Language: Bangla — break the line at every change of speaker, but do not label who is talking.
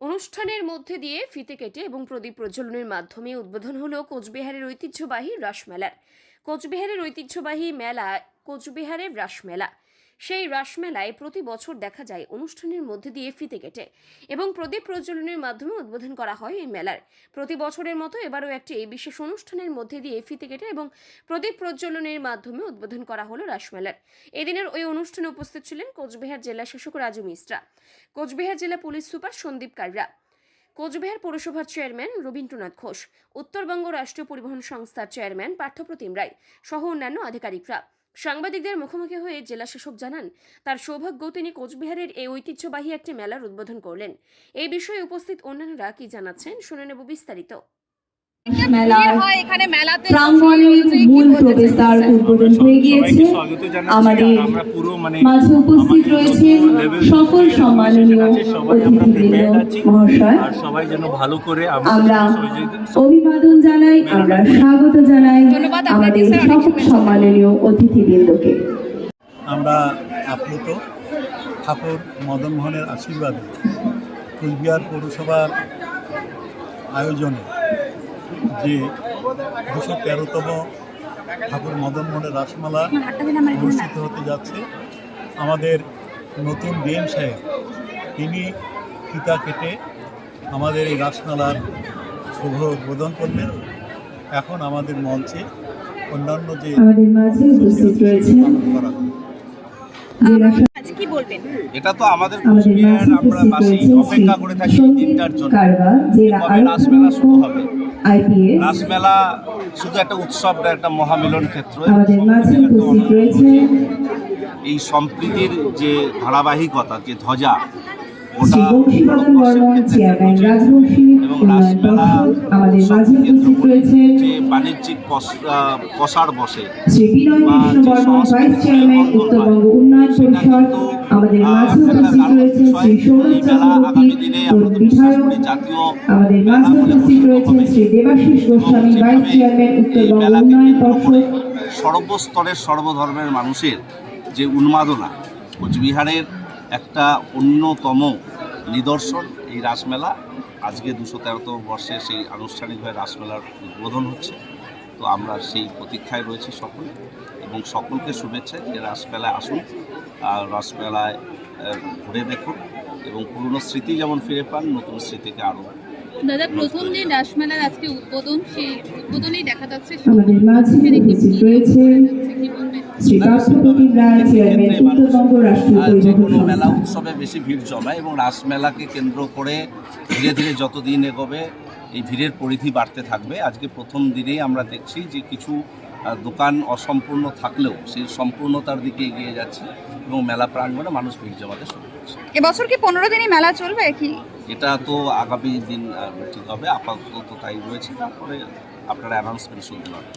অনুষ্ঠানের মধ্যে দিয়ে ফিতে কেটে এবং প্রদীপ প্রজ্বলনের মাধ্যমে উদ্বোধন হল কোচবিহারের ঐতিহ্যবাহী রাসমেলার। কোচবিহারের ঐতিহ্যবাহী মেলা কোচবিহারের রাসমেলা। সেই রাসমেলায় প্রতি বছর দেখা যায় অনুষ্ঠানের মধ্যে দিয়ে ফিতে কেটে এবং প্রদীপ প্রজ্বলনের মাধ্যমে উদ্বোধন করা হয় এই মেলার। প্রতি বছরের মতো এবারও একটি বিশেষ অনুষ্ঠানের মধ্যে দিয়ে ফিতে কেটে এবং প্রদীপ প্রজ্বলনের মাধ্যমে উদ্বোধন করা হলো রাসমেলার এদিনের ওই অনুষ্ঠানে উপস্থিত ছিলেন কোচবিহার জেলা শাসক রাজু মিশ্রা কোচবিহার জেলা পুলিশ সুপার সন্দীপ কাররা কোচবিহার পৌরসভার চেয়ারম্যান রবীন্দ্রনাথ ঘোষ, উত্তরবঙ্গ রাষ্ট্রীয় পরিবহন সংস্থার চেয়ারম্যান পার্থপ্রতিম রায় সহ অন্যান্য আধিকারিকরা। সাংবাদিকদের মুখোমুখি হয়ে জেলা শাসক জানান, তার সৌভাগ্য তিনি কোচবিহারের এই ঐতিহ্যবাহী একটি মেলার উদ্বোধন করলেন। এই বিষয়ে উপস্থিত অন্যান্যরা কি জানাচ্ছেন শুনে নেব বিস্তারিত।
আমাদের
আমরা মানে
মাঝে উপস্থিত রয়েছেন সকল সম্মাননীয়। মহাশয়। আমরা অভিবাদন জানাই আমরা স্বাগত জানাই আমাদের সকল সম্মাননীয় অতিথিবৃন্দকে।
আমরা আপ্লুত ঠাকুর মদন মোহনের আশীর্বাদে কুচবিহার পৌরসভার আয়োজনে যে দুশো তেরোতম ঠাকুর মদন মোহনের রাসমালা অনুষ্ঠিত হতে যাচ্ছে। আমাদের নতুন ডিএম সাহেব তিনি ফিতা কেটে আমাদের এই রাসমালার শুভ উদ্বোধন করলেন। এখন আমাদের মঞ্চে অন্যান্য যে
আমাদের মাঝে উপস্থিত রয়েছেন
করা হবে
জেলা
আজ কি বলবেন?
এটা তো আমাদের আমরা বাসী অপেক্ষা করে থাকি দিনটার জন্য। কবে রাসমেলা শুরু হবে? রাসমেলা শুধু একটা উৎসব একটা মহামিলন ক্ষেত্র। এই সম্প্রীতির যে ধারাবাহিকতা যে ধ্বজা
শ্রী বংশীবদন বর্মন চেয়ারম্যান রাজবংশী
এবং
উন্নয়ন পর্ষদ আমাদের মাঝে উপস্থিত
যে বাণিজ্যিক প্রসার বসে
শ্রী বিনয় কৃষ্ণ বর্মন ভাইস চেয়ারম্যান উত্তরবঙ্গ উন্নয়ন পরিষদ আমাদের মাঝে উপস্থিত
বিষয়।
শ্রী সৌরভ চক্রবর্তী
আগামী দিনে আমরা
বিধায়ক
জাতীয়
আমাদের মাঝে উপস্থিত
হবে।
শ্রী দেবাশিস গোস্বামী ভাইস চেয়ারম্যান উত্তরবঙ্গ উন্নয়ন পর্ষদ
সর্বস্তরের সর্বধর্মের মানুষের যে উন্মাদনা কোচবিহারের একটা অন্যতম নিদর্শন এই রাসমেলা। আজকে দুশো তেরোতম বর্ষে সেই আনুষ্ঠানিকভাবে রাসমেলার উদ্বোধন হচ্ছে। তো আমরা সেই প্রতীক্ষায় রয়েছি সকলে। এবং সকলকে শুভেচ্ছা যে রাসমেলায় আসুন আর রাসমেলায় ঘুরে দেখুন এবং পুরনো স্মৃতি যেমন ফিরে পান নতুন স্মৃতিকে আরও
দাদা প্রথম যে রাসমেলার আজকে উদ্বোধন সেই উদ্বোধনেই দেখা যাচ্ছে
আমাদের মাঝে শ্রী পার্থপ্রতিম রায় চেয়ারম্যান উত্তরবঙ্গ রাষ্ট্রীয়
যে কোনো মেলা উৎসবে বেশি ভিড় জমায় এবং রাসমেলাকে কেন্দ্র করে ধীরে ধীরে যত দিন এগোবে এই ভিড়ের পরিধি বাড়তে থাকবে আজকে প্রথম দিনেই আমরা দেখছি যে কিছু দোকান অসম্পূর্ণ থাকলেও সেই সম্পূর্ণতার দিকে এগিয়ে যাচ্ছে এবং মেলা প্রাঙ্গণে মানুষ ভিড় জমাতে শুরু করছে
এবছর কি পনেরো দিনই মেলা চলবে কি?
এটা তো আগামী দিন ঠিক হবে। আপাতত তাই রয়েছে। তারপরে আপনারা অ্যানাউন্সমেন্ট শুনতে পাবেন।